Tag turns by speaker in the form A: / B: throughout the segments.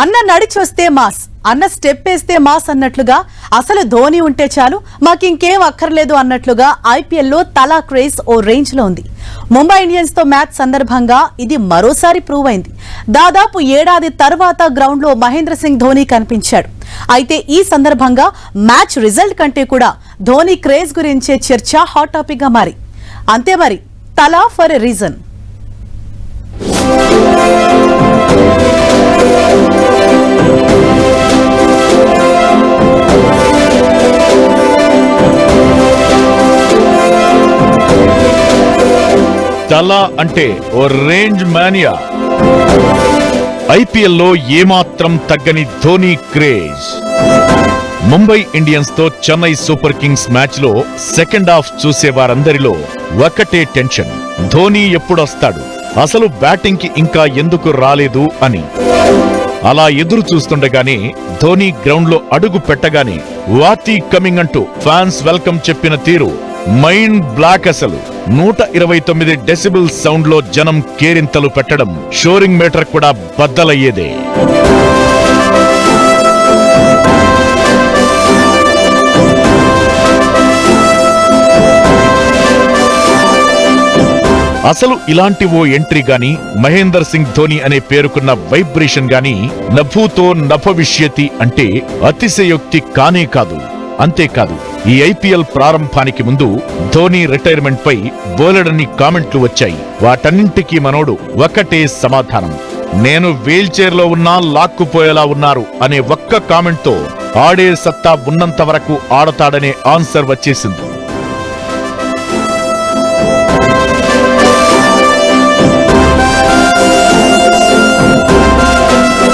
A: అన్న నడిచొస్తే మాస్ అన్న స్టెప్ వేస్తే మాస్ అన్నట్లుగా అసలు ధోని ఉంటే చాలు మాకింకేం అక్కర్లేదు అన్నట్లుగా ఐపీఎల్లో తలా క్రేజ్ ఓ రేంజ్లో ఉంది. ముంబై ఇండియన్స్తో మ్యాచ్ సందర్భంగా ఇది మరోసారి ప్రూవ్ అయింది. దాదాపు ఏడాది తర్వాత గ్రౌండ్లో మహేంద్ర సింగ్ ధోని కనిపించాడు. అయితే ఈ సందర్భంగా మ్యాచ్ రిజల్ట్ కంటే కూడా ధోని క్రేజ్ గురించే చర్చ హాట్ టాపిక్గా మారి. అంతే మరి తలా ఫర్ ఎ రీజన్
B: తల అంటే ఓ రేంజ్ మానియా. ఐపీఎల్లో ఏమాత్రం తగ్గని ధోని క్రేజ్. ముంబై ఇండియన్స్తో చెన్నై సూపర్ కింగ్స్ మ్యాచ్లో సెకండ్ హాఫ్ చూసే వారందరిలో ఒకటే టెన్షన్. ధోని ఎప్పుడొస్తాడు? అసలు బ్యాటింగ్కి ఇంకా ఎందుకు రాలేదు అని. అలా ఎదురు చూస్తుండగానే ధోని గ్రౌండ్లో అడుగు పెట్టగానే వాతి కమింగ్ అంటూ ఫ్యాన్స్ వెల్కమ్ చెప్పిన తీరు మైండ్ బ్లాక్ అసలు. నూట ఇరవై తొమ్మిది డెసిబుల్ సౌండ్లో జనం కేరింతలు పెట్టడం షోరింగ్ మీటర్ కూడా బద్దలయ్యేదే. అసలు ఇలాంటి ఓ ఎంట్రీ గాని మహేందర్ సింగ్ ధోని అనే పేరుకున్న వైబ్రేషన్ గాని నభూతో నభవిష్యతి అంటే అతిశయోక్తి కానే కాదు. అంతేకాదు ఈ ఐపీఎల్ ప్రారంభానికి ముందు ధోని రిటైర్మెంట్ పై బోలెడన్ని కామెంట్లు వచ్చాయి. వాటన్నింటికీ మనోడు ఒకటే సమాధానం. నేను వీల్ చైర్లో ఉన్నా లాక్కుపోయేలా ఉన్నారు అనే ఒక్క కామెంట్తో ఆడే సత్తా ఉన్నంత వరకు ఆడతాడనే ఆన్సర్ వచ్చేసింది.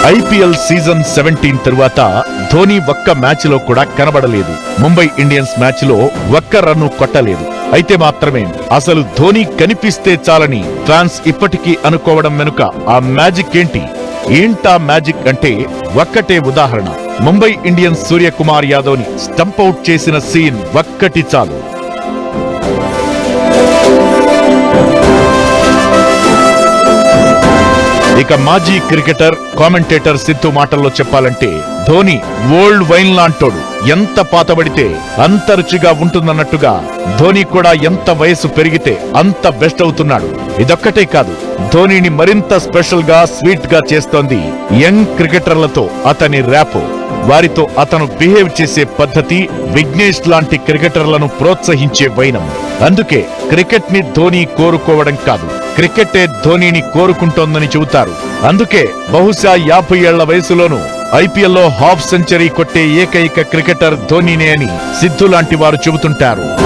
B: ఐపీఎల్ సీజన్ సెవెంటీన్ తరువాత ధోని ఒక్క మ్యాచ్లో కూడా కనబడలేదు. ముంబై ఇండియన్స్ మ్యాచ్లో ఒక్క రన్ను కొట్టలేదు. అయితే మాత్రమే అసలు ధోని కనిపిస్తే చాలని ఫ్యాన్స్ ఇప్పటికీ అనుకోవడం వెనుక ఆ మ్యాజిక్ ఏంటి? ఏంటా మ్యాజిక్ అంటే ఒక్కటే ఉదాహరణ. ముంబై ఇండియన్స్ సూర్యకుమార్ యాదవ్ని స్టంపౌట్ చేసిన సీన్ ఒక్కటి చాలు. ఇక మాజీ క్రికెటర్ కామెంటేటర్ సిద్ధు మాటల్లో చెప్పాలంటే ధోని ఓల్డ్ వైన్ లాంటోడు. ఎంత పాతబడితే అంత రుచిగా ఉంటుందన్నట్టుగా ధోని కూడా ఎంత వయసు పెరిగితే అంత బెస్ట్ అవుతున్నాడు. ఇదొక్కటే కాదు ధోనిని మరింత స్పెషల్గా స్వీట్గా చేస్తోంది యంగ్ క్రికెటర్లతో అతని ర్యాప్. వారితో అతను బిహేవ్ చేసే పద్ధతి విఘ్నేష్ లాంటి క్రికెటర్లను ప్రోత్సహించే వైనం. అందుకే క్రికెట్ని ధోని కోరుకోవడం కాదు. క్రికెటే ధోనిని కోరుకుంటోందని చెబుతారు. అందుకే బహుశా యాభై ఏళ్ళ వయసులోనూ ఐపీఎల్లో హాఫ్ సెంచరీ కొట్టే ఏకైక క్రికెటర్ ధోనినే అని సిద్ధు లాంటి వారు చెబుతుంటారు.